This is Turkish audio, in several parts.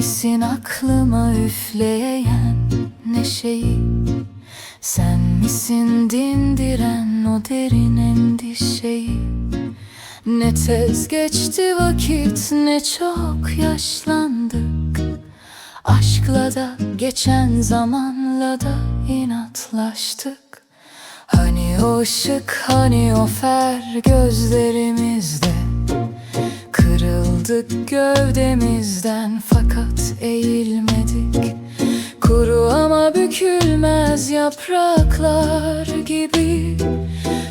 misin aklıma üfleyen neşeyi? Sen misin dindiren o derin endişeyi? Ne tez geçti vakit ne çok yaşlandık. Aşkla da geçen zamanla da inatlaştık. Hani o ışık hani o fer gözlerimiz Kırıldık gövdemizden fakat eğilmedik. Kuru ama bükülmez yapraklar gibi.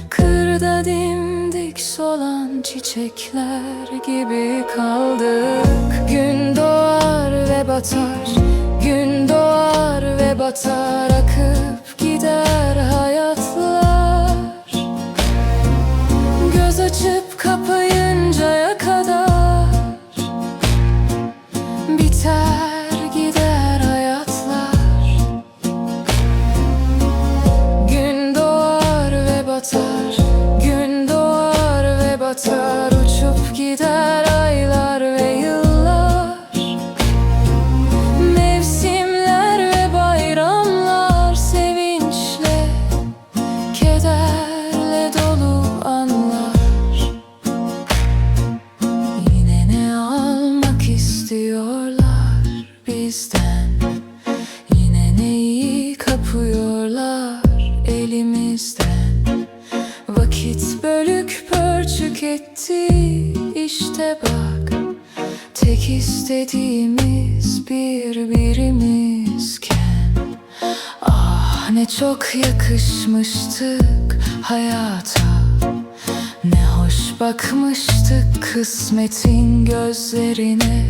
Kırda dimdik solan çiçekler gibi kaldık. Gün doğar ve batar Gün doğar ve batar ve etti işte bak. Tek istediğimiz birbirimizken Ah ne çok yakışmıştık hayata. Ne hoş bakmıştık kısmetin gözlerine.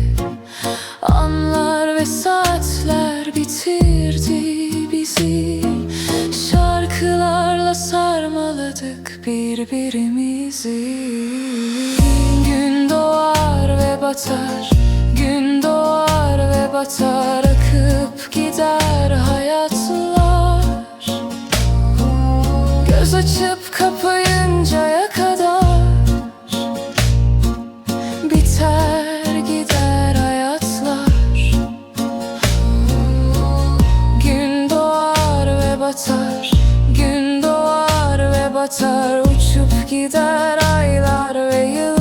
Anlar ve saatler bitirdi bizi. Şarkılarla sarmaladık birbirimizi batar. Gün doğar ve batar Akıp gider hayatlar. Göz açıp kapayıncaya kadar Biter gider hayatlar. Gün doğar ve batar Gün doğar ve batar Uçup gider aylar ve yıllar